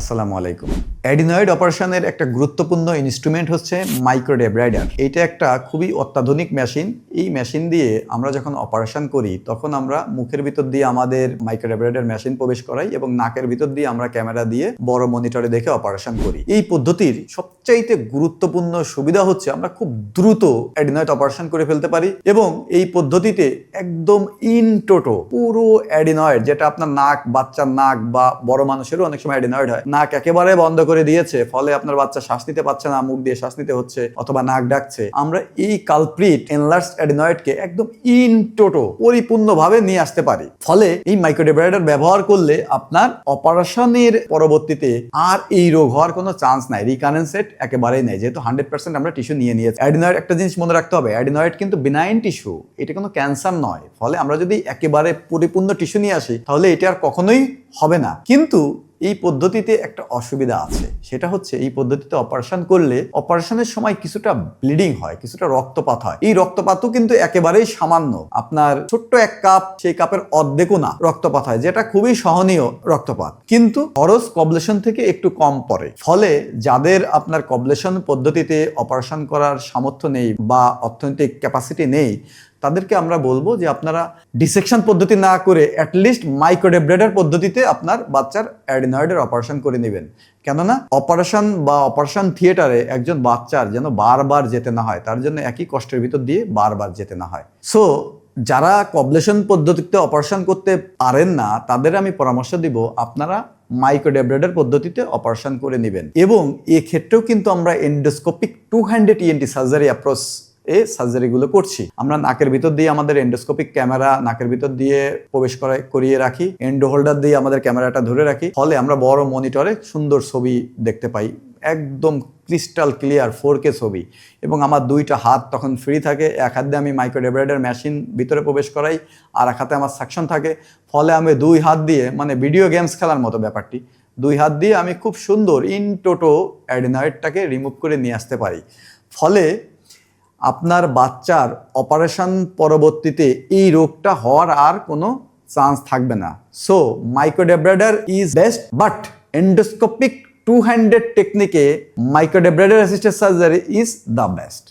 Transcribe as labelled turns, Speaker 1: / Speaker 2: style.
Speaker 1: আসসালামু আলাইকুম। অ্যাডিনয়েড অপারেশনের একটা গুরুত্বপূর্ণ ইনস্ট্রুমেন্ট হচ্ছে মাইক্রোডেব্রাইডার এটা একটা খুবই অত্যাধুনিক মেশিন এই মেশিন দিয়ে আমরা যখন অপারেশন করি, তখন আমরা মুখের ভিতর দিয়ে আমাদের মাইক্রোডেব্রাইডার মেশিন প্রবেশ করাই এবং নাকের ভিতর দিয়ে আমরা ক্যামেরা দিয়ে বড় মনিটরে দেখে অপারেশন করি। এই পদ্ধতির সবচাইতে গুরুত্বপূর্ণ সুবিধা হচ্ছে আমরা খুব দ্রুত অ্যাডিনয়েড অপারেশন করে ফেলতে পারি এবং এই পদ্ধতিতে একদম ইন টোটো পুরো অ্যাডিনয়েড, যেটা আপনার নাক, বাচ্চার নাক বা বড় মানুষেরও অনেক সময় অ্যাডিনয়েড হয়। নাক একেবারে বন্ধ করে দিয়েছে, ফলে আপনার বাচ্চা শ্বাস নিতে পারছে না, মুখ দিয়ে শ্বাস নিতে হচ্ছে অথবা নাক ডাকছে। আমরা এই কালপ্রিট এনলার্জ অ্যাডিনয়েডকে একদম ইন টোটো পরিপূর্ণভাবে নিয়ে আসতে পারি। ফলে এই মাইক্রোডেব্রাইডার ব্যবহার করলে আপনার অপারেশনের পরবর্তীতে আর এই রোগ হওয়ার কোনো চান্স নাই। রিকারেন্সেট একেবারেই নেই। যেহেতু হান্ড্রেড পার্সেন্ট আমরা টিস্যু নিয়ে নিয়েছি। অ্যাডিনয়েড একটা জিনিস মনে রাখতে হবে অ্যাডিনয়েড কিন্তু বিনাইন টিস্যু এটা কোনো ক্যান্সার নয়। ফলে আমরা যদি একেবারে পরিপূর্ণ টিস্যু নিয়ে আসি, তাহলে এটা আর কখনোই হবে না। কিন্তু এই পদ্ধতিতে একটা অসুবিধা আছে। সেটা হচ্ছে এই পদ্ধতিতে অপারেশন করলে অপারেশনের সময় কিছুটা ব্লিডিং হয়, কিছুটা রক্তপাত হয়। এই রক্তপাতও কিন্তু একেবারেই সামান্য। আপনার ছোট্ট এক কাপ, সেই কাপের অর্ধেকও না রক্তপাত হয়, যেটা খুবই সহনীয় রক্তপাত। কিন্তু খরচ কবলেশন থেকে একটু কম পড়ে। ফলে যাদের আপনার কবলেশন পদ্ধতিতে অপারেশন করার সামর্থ্য নেই বা অর্থনৈতিক ক্যাপাসিটি নেই তাদেরকে আমরা বলব যে আপনারা ডিসেকশন পদ্ধতি না করে অ্যাটলিস্ট মাইক্রোডেব্রেডার পদ্ধতিতে আপনার বাচ্চার অ্যাডিনয়েডের অপারেশন করে নেবেন। কেননা অপারেশন বা অপারেশন থিয়েটারে একজন বাচ্চার যেন বারবার যেতে না হয়, তার জন্য একই কষ্টের ভিতর দিয়ে বারবার যেতে না হয়। সো যারা কবলেশন পদ্ধতিতে অপারেশন করতে পারেন না, তাদের আমি পরামর্শ দিব, আপনারা মাইক্রোডেব্রেডার পদ্ধতিতে অপারেশন করে নেবেন। এবং এক্ষেত্রেও কিন্তু আমরা endoscopic two handed ENT surgery approach এ সার্জারিগুলো করছি। আমরা নাকের ভিতর দিয়ে আমাদের এন্ডোস্কোপিক ক্যামেরা নাকের ভিতর দিয়ে প্রবেশ করে করিয়ে রাখি। এন্ডো হোল্ডার দিয়ে আমাদের ক্যামেরাটা ধরে রাখি। ফলে আমরা বড় মনিটরে সুন্দর ছবি দেখতে পাই। একদম ক্রিস্টাল ক্লিয়ার ফোর কে ছবি। এবং আমার দুইটা হাত তখন ফ্রি থাকে। এক হাত দিয়ে আমি মাইক্রোডেব্রাইডার মেশিন ভিতরে প্রবেশ করাই। আর এক হাতে আমার সাকশন থাকে। ফলে আমি দুই হাত দিয়ে মানে ভিডিও গেমস খেলার মতো ব্যাপারটি, দুই হাত দিয়ে আমি খুব সুন্দর ইন টোটো অ্যাডিনয়েডটাকে রিমুভ করে নিয়ে আসতে পারি। ফলে আপনার বাচ্চার অপারেশন পরবর্তীতে এই রোগটা হওয়ার আর কোনো চান্স থাকবে না। So microdebrider is best but endoscopic two handed টেকনিকে microdebrider assisted surgery is the best